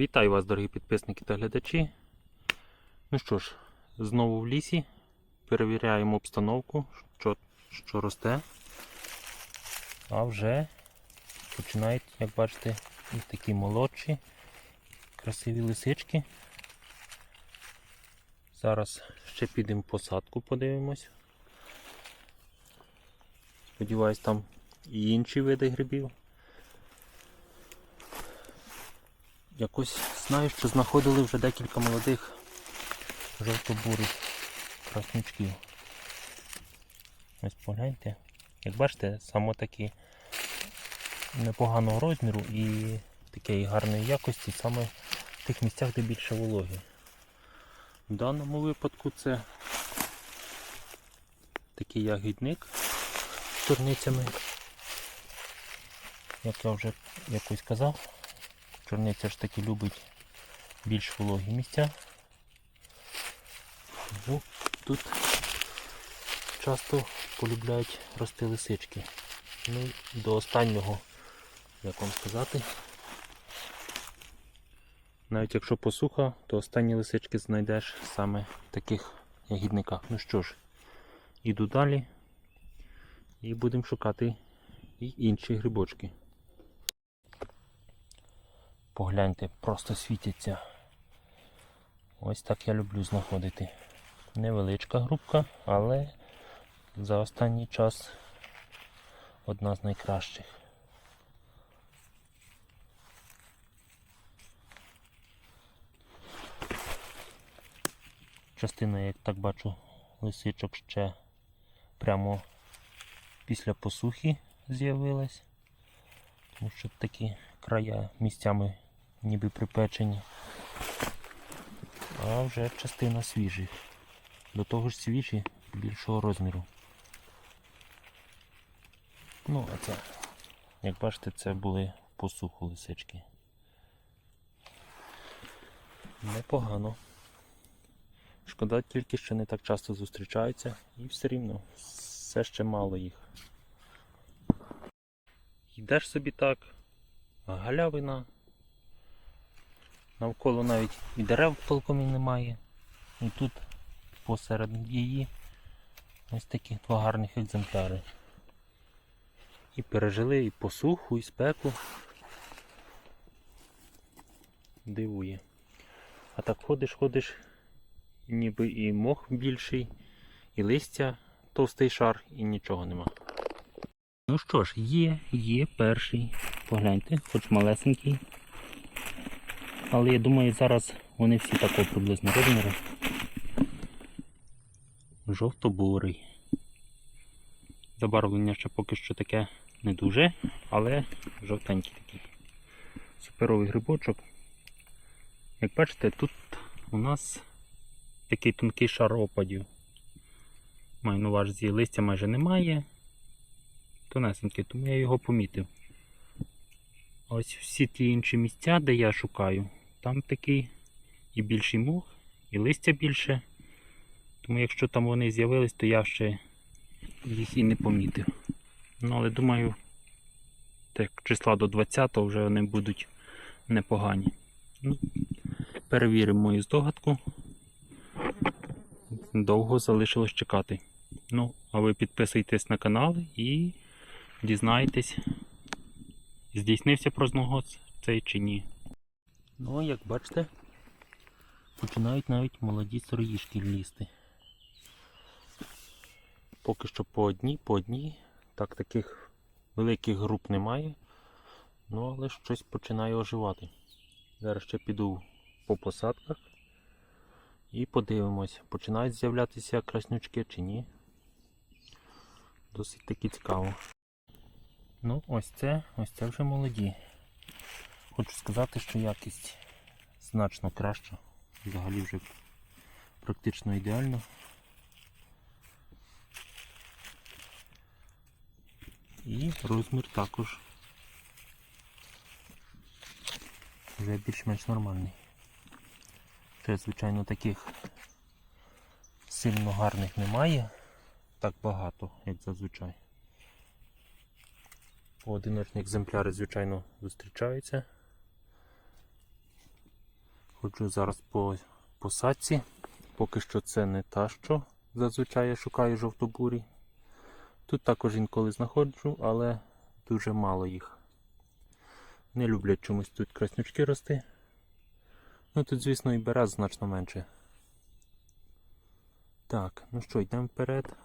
Вітаю вас, дорогі підписники та глядачі. Ну що ж, знову в лісі. Перевіряємо обстановку, що, що росте. А вже починають, як бачите, і такі молодші, красиві лисички. Зараз ще підемо посадку, подивимось. Сподіваюсь, там і інші види грибів. Якось знаю, що знаходили вже декілька молодих жовто-бурих краснючків. Ось погляньте. Як бачите, саме такі непоганого розміру і такої гарної якості саме в тих місцях, де більше вологи. В даному випадку це такий ягідник з турницями. Як я вже якось казав, чорниця ж таки любить більш вологі місця. Ну, тут часто полюбляють рости лисички. Ну до останнього, як вам сказати, навіть якщо посуха, то останні лисички знайдеш саме в таких ягідниках. Ну що ж, іду далі і будемо шукати і інші грибочки. Погляньте, просто світяться. Ось так я люблю знаходити. Невеличка групка, але за останній час одна з найкращих. Частина, як так бачу, лисичок ще прямо після посухи з'явилась, тому що такі края місцями ніби припечені. А вже частина свіжих. До того ж свіжі більшого розміру. Ну, а це, як бачите, це були посуху лисички. Непогано. Шкода тільки, що не так часто зустрічаються і все рівно все ще мало їх. Йдеш собі так, галявина. Навколо навіть і дерев толком і немає. І тут посеред її ось такі два гарних екземпляри. І пережили і посуху, і спеку. Дивує. А так ходиш, ходиш, ніби і мох більший, і листя товстий шар, і нічого нема. Ну що ж, є, є перший. Погляньте, хоч малесенький. Але я думаю, зараз вони всі такого приблизно розміру. Жовто-бурий. Забарвлення ще поки що таке не дуже, але жовтенький такий. Суперовий грибочок. Як бачите, тут у нас такий тонкий шар опадів. Маю на увазі, листя майже немає. Тонесенький, тому я його помітив. Ось всі ті інші місця, де я шукаю, там такий і більший мох, і листя більше. Тому якщо там вони з'явились, то я ще їх і не помітив. Ну, але думаю, так числа до 20 вже вони будуть непогані. Ну, перевіримо мою здогадку. Довго залишилось чекати. Ну, а ви підписуйтесь на канал і дізнаєтесь, здійснився прогноз цей чи ні. Ну, як бачите, починають навіть молоді сироїшки лізти. Поки що по одній, по одній. Так таких великих груп немає. Ну, але щось починає оживати. Зараз ще піду по посадках і подивимось, починають з'являтися краснючки чи ні. Досить таки цікаво. Ну, ось це, ось це вже молоді. Хочу сказати, що якість значно краща. Взагалі вже практично ідеально. І розмір також вже більш-менш нормальний. Ще, звичайно, таких сильно гарних немає, так багато, як зазвичай. Поодиночні екземпляри, звичайно, зустрічаються. Ходжу зараз по посадці. Поки що це не та, що зазвичай я шукаю жовтобурі. Тут також інколи знаходжу, але дуже мало їх. Не люблять чомусь тут краснючки рости. Ну тут, звісно, і берез значно менше. Так, ну що, йдемо вперед.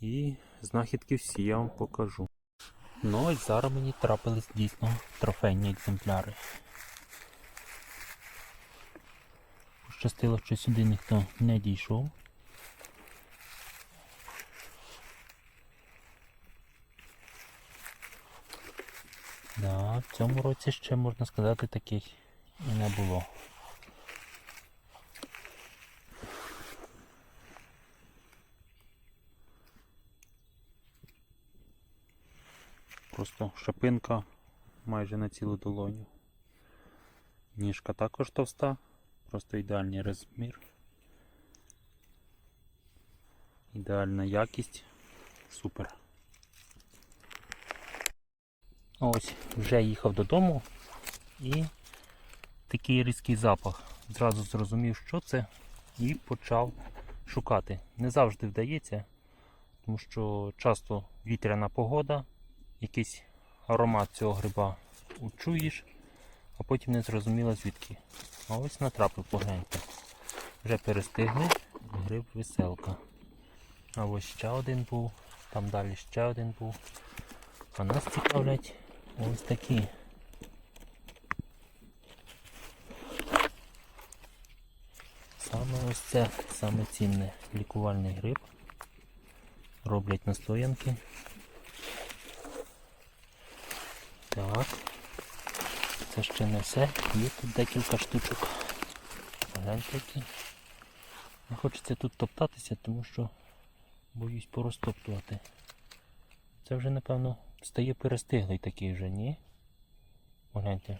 І знахідки всі я вам покажу. Ну ось зараз мені трапились дійсно трофейні екземпляри. Пощастило, що сюди ніхто не дійшов. Да, в цьому році ще можна сказати таких і не було. Просто шапинка майже на цілу долоню. Ніжка також товста, просто ідеальний розмір. Ідеальна якість. Супер. Ось, вже їхав додому і такий різкий запах. Зразу зрозумів, що це, і почав шукати. Не завжди вдається, тому що часто вітряна погода, якийсь аромат цього гриба учуєш, а потім не зрозуміло звідки. А ось натрапив погляньте. Вже перестигли гриб веселка. А ось ще один був, там далі ще один був. А нас цікавлять ось такі. Саме ось це саме цінне лікувальний гриб. Роблять настоянки. Так. Це ще не все. Є тут декілька штучок. Гляньте які. Не хочеться тут топтатися, тому що боюсь порозтоптувати. Це вже, напевно, стає перестиглий такий вже, ні? Погляньте.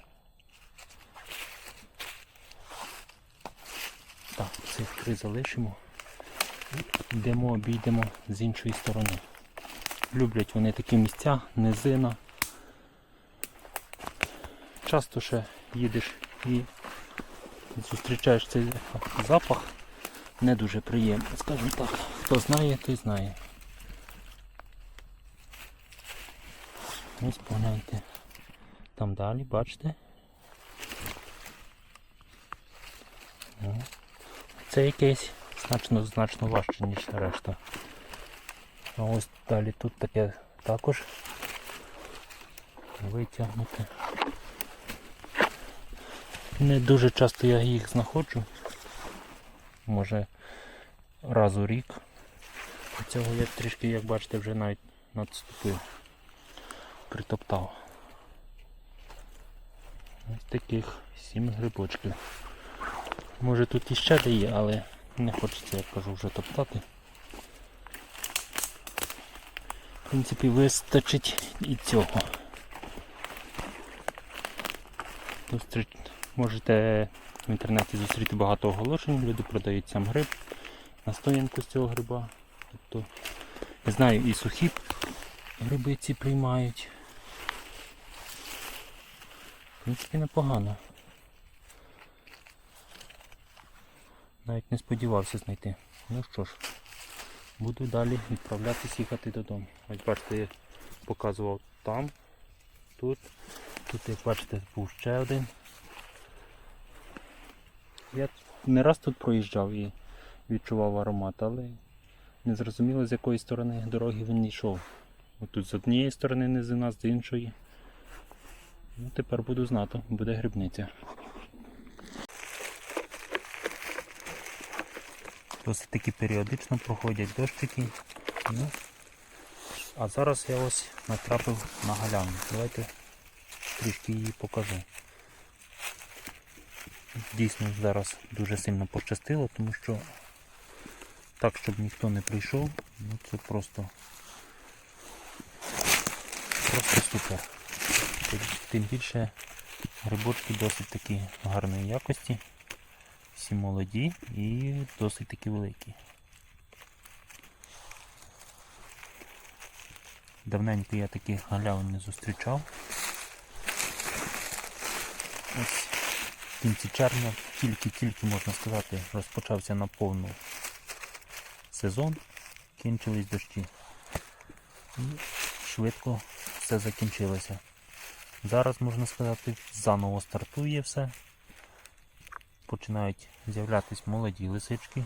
Так, цих три залишимо. І йдемо, обійдемо з іншої сторони. Люблять вони такі місця, низина. Часто ще їдеш і зустрічаєш цей запах не дуже приємний, скажімо так. Хто знає, той знає. Ось погляньте. Там далі, бачите? Це якесь значно значно важче, ніж решта. А ось далі тут таке також витягнути. Не дуже часто я їх знаходжу. Може раз у рік. Цього я трішки, як бачите, вже навіть надступив, притоптав. Ось таких сім грибочків. Може тут іще де є, але не хочеться, як кажу, вже топтати. В принципі, вистачить і цього. Зустріч... Можете в інтернеті зустріти багато оголошень, люди продають сам гриб, настоянку з цього гриба. Тобто, я знаю, і сухі гриби ці приймають. В принципі, непогано. Навіть не сподівався знайти. Ну що ж, буду далі відправлятися їхати додому. Ось бачите, я показував там, тут. Тут, як бачите, був ще один. Я не раз тут проїжджав і відчував аромат, але не зрозуміло з якої сторони дороги він йшов. Тут з однієї сторони низина, з іншої. Ну, тепер буду знати, буде грибниця. Досить таки періодично проходять дощики. Ну, а зараз я ось натрапив на галявину. Давайте трішки її покажу. Дійсно зараз дуже сильно пощастило, тому що так, щоб ніхто не прийшов, ну це просто просто супер. Тим більше грибочки досить такі гарної якості, всі молоді і досить такі великі. Давненько я таких галявин не зустрічав. ось в кінці червня, тільки-тільки можна сказати, розпочався на повну сезон, кінчились дощі. І швидко все закінчилося. Зараз, можна сказати, заново стартує все. Починають з'являтися молоді лисички.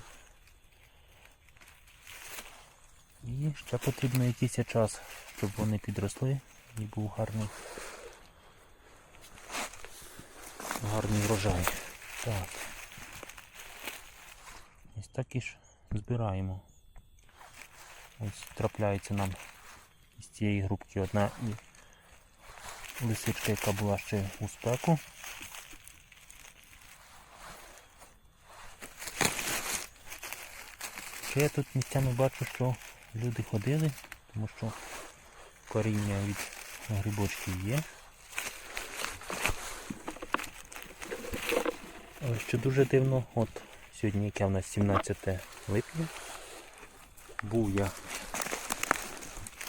І ще потрібно якийсь час, щоб вони підросли і був гарний, гарний врожай. Так. Ось так і ж збираємо. Ось трапляється нам з цієї групки одна лисичка, яка була ще у спеку. Ще я тут місцями бачу, що люди ходили, тому що коріння від грибочків є. Що дуже дивно, от сьогодні яке в нас 17 липня. Був я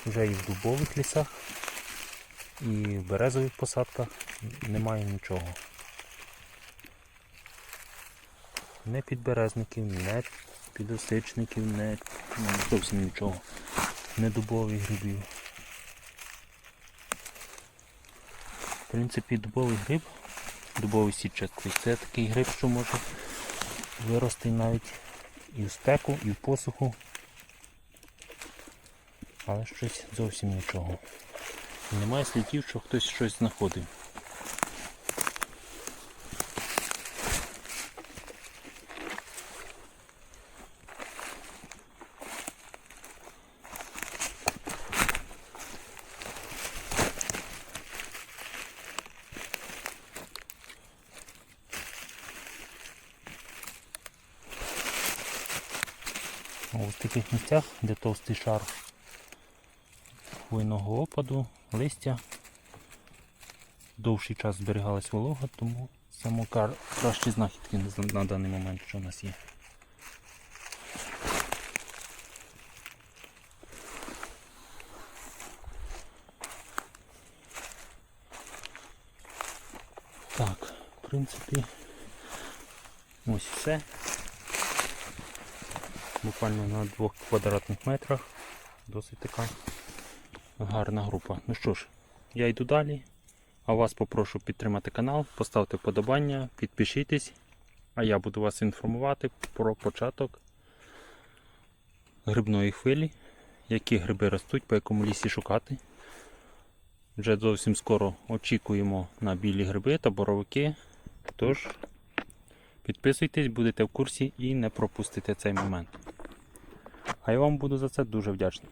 вже і в дубових лісах, і в березових посадках немає нічого. Не підберезників, не підосичників, не ну, зовсім нічого. Не дубових грибів. В принципі, дубовий гриб, дубовий сітчатий, це такий гриб, що може вирости навіть і в спеку, і в посуху. Але щось зовсім нічого. Немає слідів, що хтось щось знаходив. Таких місцях, де товстий шар хвойного опаду, листя, довший час зберігалась волога, тому саме кращі знахідки на, даний момент, що у нас є. Так, в принципі, ось все. Буквально на двох квадратних метрах. Досить така гарна група. Ну що ж, я йду далі. А вас попрошу підтримати канал, поставте вподобання, підпишіться, а я буду вас інформувати про початок грибної хвилі, які гриби ростуть, по якому лісі шукати. Вже зовсім скоро очікуємо на білі гриби та боровики. Тож підписуйтесь, будете в курсі і не пропустите цей момент. А я вам буду за це дуже вдячний.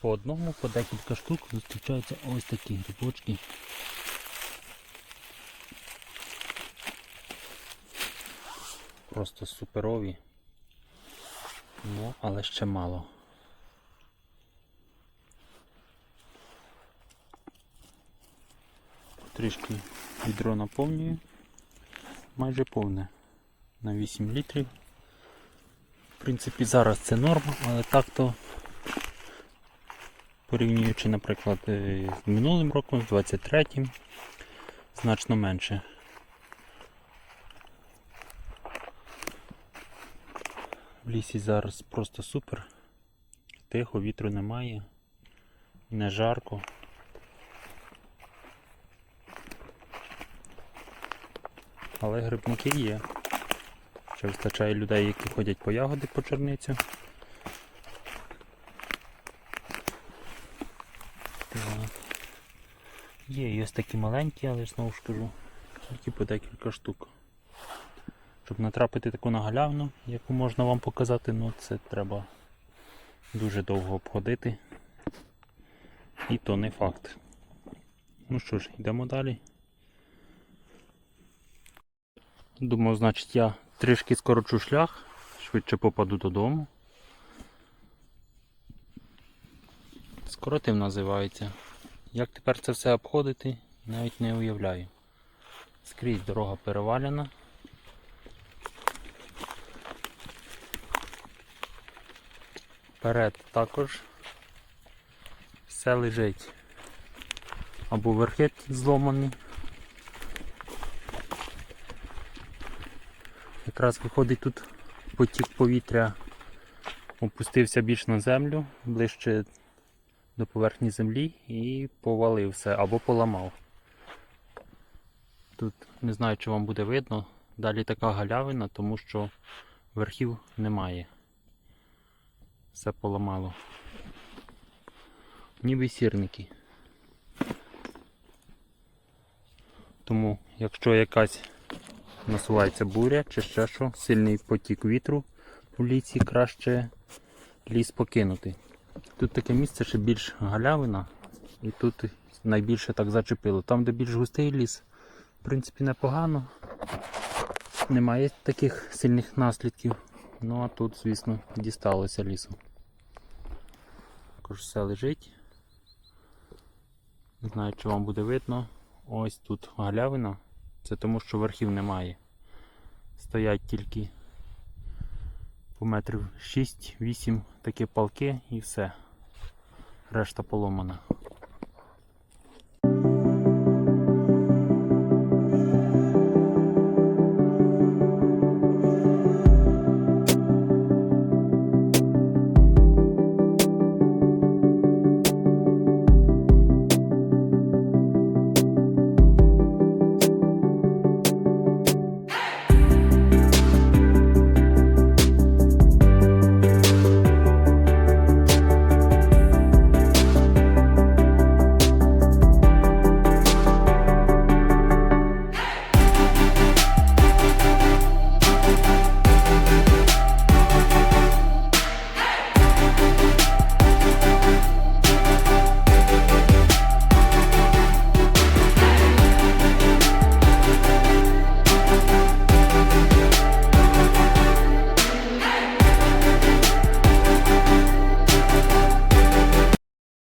По одному, по декілька штук зустрічаються ось такі грибочки. Просто суперові. Ну, але ще мало. Трішки відро наповнюю. Майже повне. На 8 літрів. В принципі, зараз це норма, але так-то порівнюючи, наприклад, е, з минулим роком, з 23-м, значно менше. В лісі зараз просто супер. Тихо, вітру немає, не жарко. Але грибники є. Ще вистачає людей, які ходять по ягоди по чорницю. Так. Є і ось такі маленькі, але ж знову ж кажу, тільки по декілька штук. Щоб натрапити таку на галявну, яку можна вам показати, ну це треба дуже довго обходити. І то не факт. Ну що ж, йдемо далі. Думав, значить, я трішки скорочу шлях, швидше попаду додому. Скоротив називається. Як тепер це все обходити, навіть не уявляю. Скрізь дорога перевалена. Вперед також все лежить. Або верхи зломані, Якраз виходить тут потік повітря опустився більш на землю, ближче до поверхні землі і повалив все або поламав. Тут не знаю, чи вам буде видно. Далі така галявина, тому що верхів немає. Все поламало. Ніби сірники. Тому, якщо якась насувається буря чи ще що, сильний потік вітру у лісі, краще ліс покинути. Тут таке місце ще більш галявина, і тут найбільше так зачепило. Там, де більш густий ліс, в принципі, непогано. Немає таких сильних наслідків. Ну а тут, звісно, дісталося лісу. Також все лежить. Не знаю, чи вам буде видно. Ось тут галявина. Це тому, що верхів немає. Стоять тільки по метрів 6-8 такі палки і все. Решта поломана.